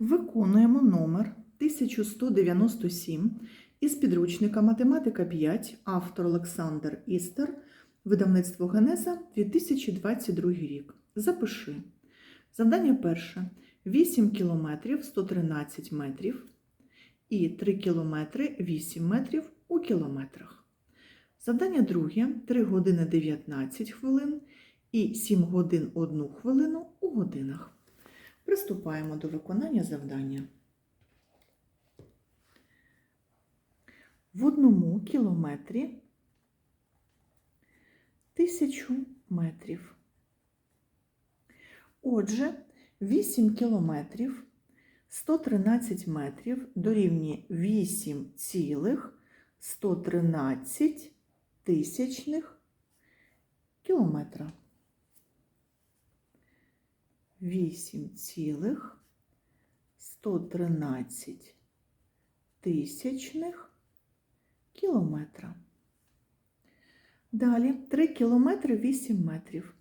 Виконуємо номер 1197 із підручника Математика 5, автор Олександр Істер, видавництво Генеза 2022 рік. Запиши. Завдання перше. 8 кілометрів 113 метрів і 3 кілометри 8 метрів у кілометрах. Завдання друге. 3 години 19 хвилин і 7 годин 1 хвилину у годинах. Приступаємо до виконання завдання. В одному кілометрі тисячу метрів. Отже, 8 кілометрів 113 метрів дорівнює 8,113 тисячних кілометра. 8,113 тисячних кілометра. Далі 3 кілометри 8 метрів.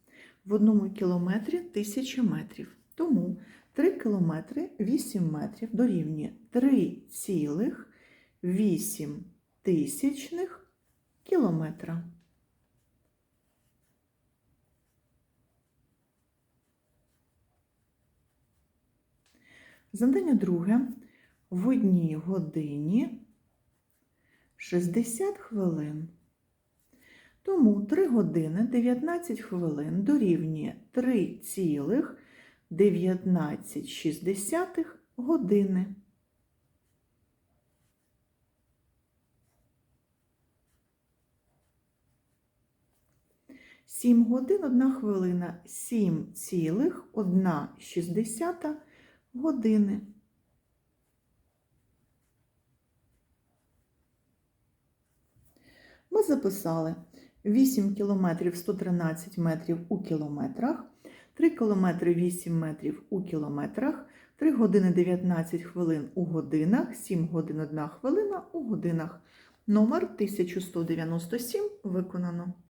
В одному кілометрі 1000 метрів. Тому 3 кілометри 8 метрів дорівнює 3,8 тисячних кілометра. Завдання друге. В одній годині 60 хвилин. Тому 3 години 19 хвилин дорівнює 3,19 години. Сім годин 1 хвилина 7,1 години. Ми записали 8 кілометрів 113 метрів у кілометрах, 3 кілометри 8 метрів у кілометрах, 3 години 19 хвилин у годинах, 7 годин 1 хвилина у годинах. Номер 1197 виконано.